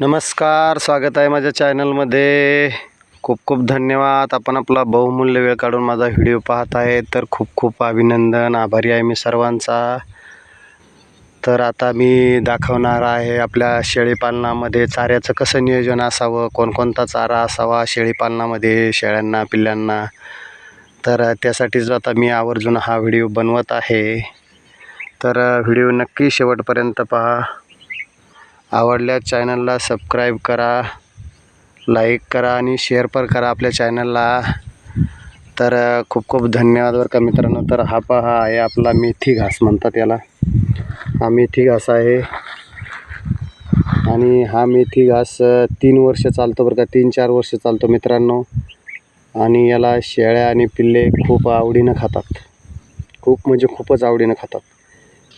नमस्कार स्वागत आहे माझ्या चॅनलमध्ये. खूप खूप धन्यवाद. आपण आपला बहुमूल्य वेळ काढून माझा व्हिडिओ पाहत आहे तर खूप खूप अभिनंदन. आभारी आहे मी सर्वांचा. तर आता मी दाखवणार आहे आपल्या शेळीपालनामध्ये चाऱ्याचं कसं नियोजन असावं कोणकोणता चारा असावा शेळीपालनामध्ये शेळ्यांना पिल्लांना. तर त्यासाठीच आता मी आवर्जून हा व्हिडिओ बनवत आहे. तर व्हिडिओ नक्की शेवटपर्यंत पहा. आवडल्यास चॅनलला सबस्क्राईब करा लाईक करा आणि शेअर पण करा आपल्या चॅनलला तर खूप खूप धन्यवाद बरं का मित्रांनो. तर हा पहा आहे आपला मेथी घास म्हणतात याला. हा मेथी घास आहे. आणि हा मेथी घास तीन वर्ष चालतो बरं का तीन चार वर्ष चालतो मित्रांनो. आणि याला शेळ्या आणि पिल्ले खूप आवडीनं खातात. खूप म्हणजे खूपच आवडीनं खातात.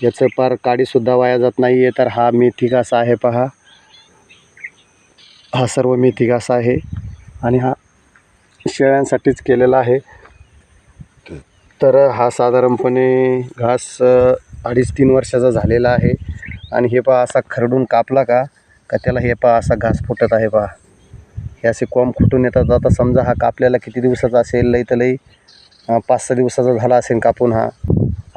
याचं पार काडीसुद्धा वाया जात नाही आहे तर हा मेथी घास आहे पहा. हा सर्व मेथी घास आहे आणि हा शेळ्यांसाठीच केलेला आहे. तर हा साधारणपणे घास अडीच तीन वर्षाचा झालेला आहे. आणि हे पहा असा खरडून कापला का का त्याला हे पहा असा घास फुटत आहे पहा. हे असे कोंब फुटून येतात. आता समजा हा कापल्याला किती दिवसाचा असेल लई तर लई पाच सहा दिवसाचा झाला असेल कापून हा.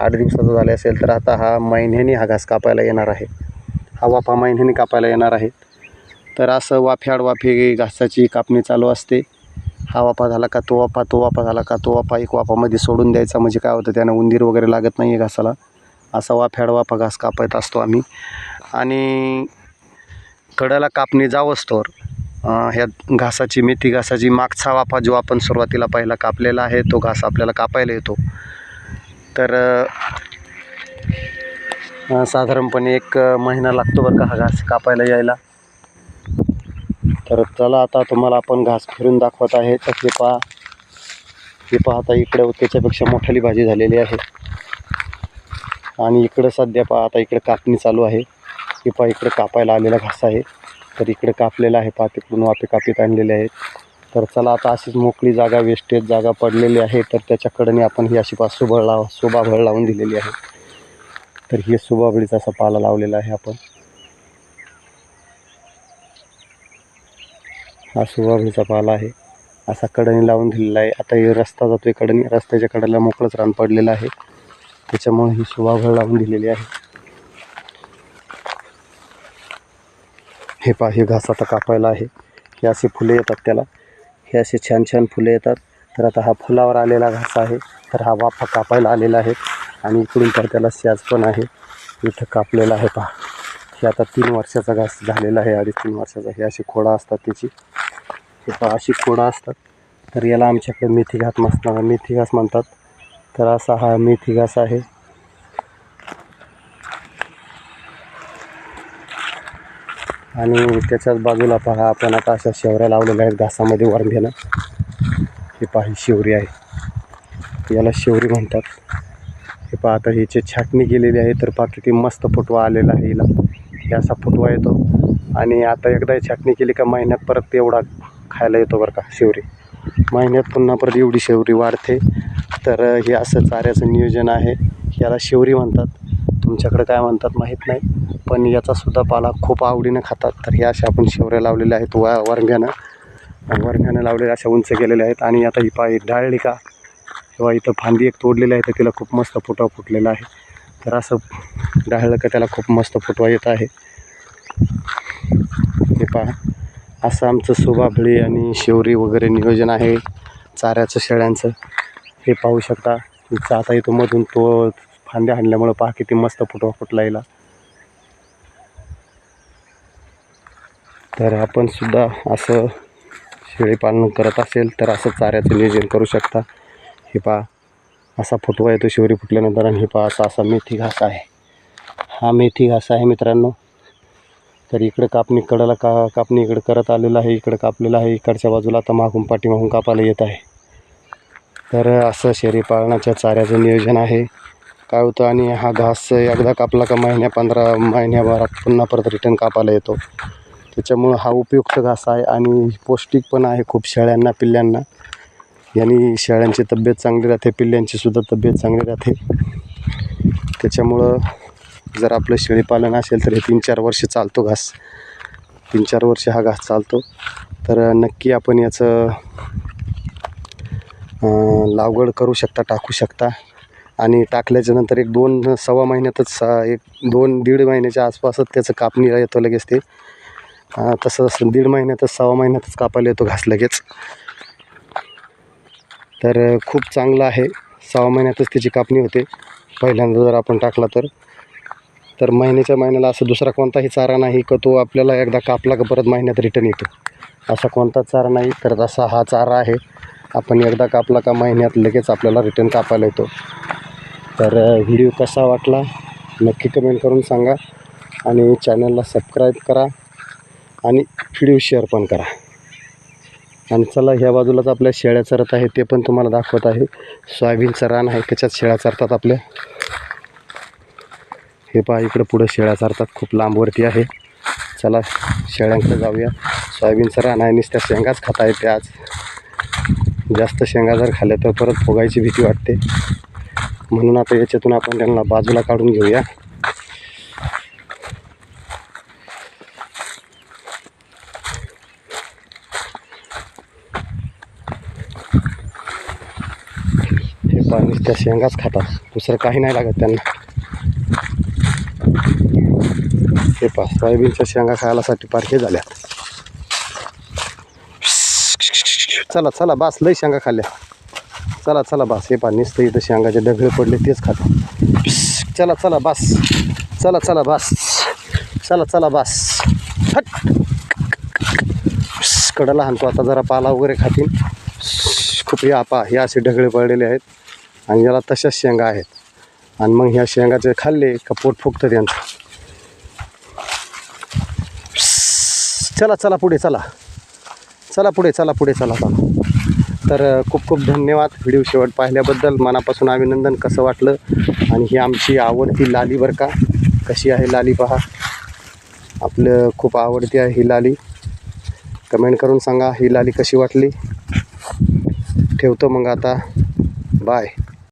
आठ दिवसाचा झाले असेल तर आता हा महिन्यानी हा घास कापायला येणार आहे. हा वाफा महिन्यानी कापायला येणार आहे. तर असं वाफ्याड वाफे घासाची कापणी चालू असते. हा वाफा झाला का तो वाफा तो वाफा झाला का तो वाफा एक वाफामध्ये सोडून द्यायचा म्हणजे काय होतं त्यानं उंदीर वगैरे लागत नाही आहे घासाला. असा वाफ्याड वाफा घास कापत असतो आम्ही. आणि कडाला कापणी जावस्तोवर ह्या घासाची मेथी घासाची मागचा वाफा जो आपण सुरुवातीला पहिला कापलेला आहे तो घास आपल्याला कापायला येतो. तर साधारणपणे एक महिना लागतो बरं का हा घास कापायला यायला. तर चला आता तुम्हाला आपण घास फिरून दाखवत आहे. तर हे पहा. हे पहा आता इकडं त्याच्यापेक्षा मोठाली भाजी झालेली आहे. आणि इकडं सध्या पहा आता इकडे कापणी चालू आहे. हे पहा इकडं कापायला आलेला घास आहे. तर इकडं कापलेला आहे पहा. तिकडून वाफे कापीत आणलेले आहेत. तर चला आता अशीच मोकळी जागा वेस्टेज जागा पडलेली आहे. तर त्याच्याकडे आपण ही अशी पा सुबळ लाव सुबाभळ लावून दिलेली आहे. तर हे सुबाबळीचा असा पाला लावलेला आहे आपण. हा सुबाबळीचा पाला आहे. असा कडणी लावून दिलेला आहे. आता हे रस्ता जातो आहे कडणी रस्त्याच्या कडेला मोकळंच रान पडलेलं आहे. त्याच्यामुळे ही सुबाभळ लावून दिलेली आहे. हे पा हे घास आता कापायला आहे. हे असे फुले येतात त्याला. हे असे छान छान फुले येतात. तर आता हा फुलावर आलेला घास आहे. तर हा वाफा कापायला आलेला आहे. आणि इकडून तर त्याला स्याज पण आहे. इथं कापलेला आहे पहा. हे आता तीन वर्षाचा घास झालेला आहे. अडीच तीन वर्षाचा. हे अशी खोडा असतात त्याची. हे पहा अशी खोडा असतात. तर याला आमच्याकडे मेथी घास मसणार मेथी घास म्हणतात. तर असा हा मेथी घास आहे. आणि त्याच्याच बाजूला पहा आपण आता अशा शेवऱ्या लावलेल्या आहेत. घासामध्ये वरंध्यानं हे पहा ही शेवरी आहे. याला शेवरी म्हणतात. हे पहा आता हिचे छाटणी केलेली आहे तर पहा किती मस्त फुटवा आलेला आहे हिला. हे असा फुटवा येतो. आणि आता एकदा छाटणी केली का महिन्यात परत एवढा खायला येतो बरं का शेवरी. महिन्यात पुन्हा परत एवढी शेवरी वाढते. तर हे असं चाऱ्याचं नियोजन आहे. याला शेवरी म्हणतात. तुमच्याकडे काय म्हणतात माहीत नाही पण याचासुद्धा पाला खूप आवडीनं खातात. तर हे अशा आपण शेवऱ्या लावलेल्या आहेत वा वरंग्यानं. वरंग्यानं लावलेल्या अशा उंच गेलेल्या आहेत. आणि आता ही पाय डाळली का किंवा इथं फांदी एक तोडलेली आहे तर तिला खूप मस्त फुटवा फुटलेला आहे. तर असं डाळलं का त्याला खूप मस्त फुटवा येत आहे. हे पहा असं आमचं सुबाबळी आणि शेवरी वगैरे नियोजन आहे. चाऱ्याचं शेळ्यांचं हे पाहू शकता. इथं आता इथं मधून तो फांद्या हाणल्यामुळं पहा किती मस्त फुटवा फुटला याला तर आपण सुद्धा असं शेळीपालन करत असेल तर असं चाऱ्याचं नियोजन करू शकता. हे पहा असा फुटवा येतो शेवरी फुटल्यानंतर आणि हे पहा असा असा मेथी घास आहे. हा मेथी घास आहे मित्रांनो. तर इकडं कापणी कडला का कापणी इकडं करत आलेलं आहे इकडं कापलेलं आहे इकडच्या बाजूला आता मागून पाठीमागून कापायला येत आहे. तर असं शेळी पालनाच्या चाऱ्याचं नियोजन आहे. काय होतं आणि हा घास एकदा कापला का महिन्या पंधरा महिन्याभरात पुन्हा परत रिटर्न कापायला येतो. त्याच्यामुळं हा उपयुक्त घास आहे आणि पौष्टिक पण आहे खूप शेळ्यांना पिल्ल्यांना. यांनी शेळ्यांची तब्येत चांगली राहते पिल्ल्यांचीसुद्धा तब्येत चांगली राहते. त्याच्यामुळं जर आपलं शेळीपालन असेल तर हे तीन चार वर्ष चालतो घास. तीन चार वर्ष हा घास चालतो. तर नक्की आपण याचं लागवड करू शकता टाकू शकता. आणि टाकल्याच्या नंतर एक दोन सव्वा महिन्यातच सा- एक दोन दीड महिन्याच्या आसपासच त्याचं कापणीला येतो लगेच ते. तसं दीड महिन्यातच सव्वा महिन्यातच कापायला येतो घास लगेच. तर खूप चांगलं आहे. सहा महिन्यातच त्याची कापणी होते पहिल्यांदा जर आपण टाकला तर. तर महिन्याच्या महिन्याला असं दुसरा कोणताही चारा नाही का तो आपल्याला एकदा कापला का परत महिन्यात रिटर्न येतो. असा कोणताच चारा नाही तर असा हा चारा आहे. आपण एकदा कापला का महिन्यात लगेच आपल्याला रिटर्न कापायला येतो. तर व्हिडिओ कसा वाटला नक्की कमेंट करून सांगा आणि चॅनलला सबस्क्राईब करा आणि व्हिडिओ शेअर पण करा. आणि चला ह्या बाजूलाच आपल्या शेळ्या चरत आहे ते पण तुम्हाला दाखवत आहे. सोयाबीनचं रान आहे त्याच्यात शेळ्या चरतात आपल्या? हे पहा इकडं पुढं शेळ्या चरतात खूप लांबवरती आहे. चला शेळ्यांकडे जाऊया. सोयाबीनचं रान आहे नुसत्या शेंगाच खाता येते आज. जास्त शेंगा जर खाल्ल्या तर परत फुगायची भीती वाटते. म्हणून आता याच्यातून आपण त्यांना बाजूला काढून घेऊया. हे पाणी त्या शेंगाच खातात. दुसरं काही नाही लागत त्यांना. हे पा सोयाबीनच्या शेंगा खायलासाठी पारखे झाल्या चला चला बास लई शेंगा खाल्ल्या. चला चला बास हे पा नुसतं इथं शेंगाचे डगळे पडले तेच खातात चला चला बास चला चला बास चला चला बास. हट कडाला आता जरा पाला वगैरे खातील. खूप या पा हे असे ढगळे पडलेले आहेत. आणि याला तशाच शेंगा आहेत. आणि मग ह्या शेंगाचे खाल्ले का पोट फुगतं त्यांचं. चला चला पुढे चला. चला पुढे चला पुढे चला चला तर खूप खूप धन्यवाद व्हिडिओ शेवट पाहिल्याबद्दल. मनापासून अभिनंदन. कसं वाटलं? आणि ही आमची आवडती लाली बरं का? कशी आहे लाली पहा. आपलं खूप आवडती आहे ही लाली. कमेंट करून सांगा ही लाली कशी वाटली. ठेवतो मग आता. बाय.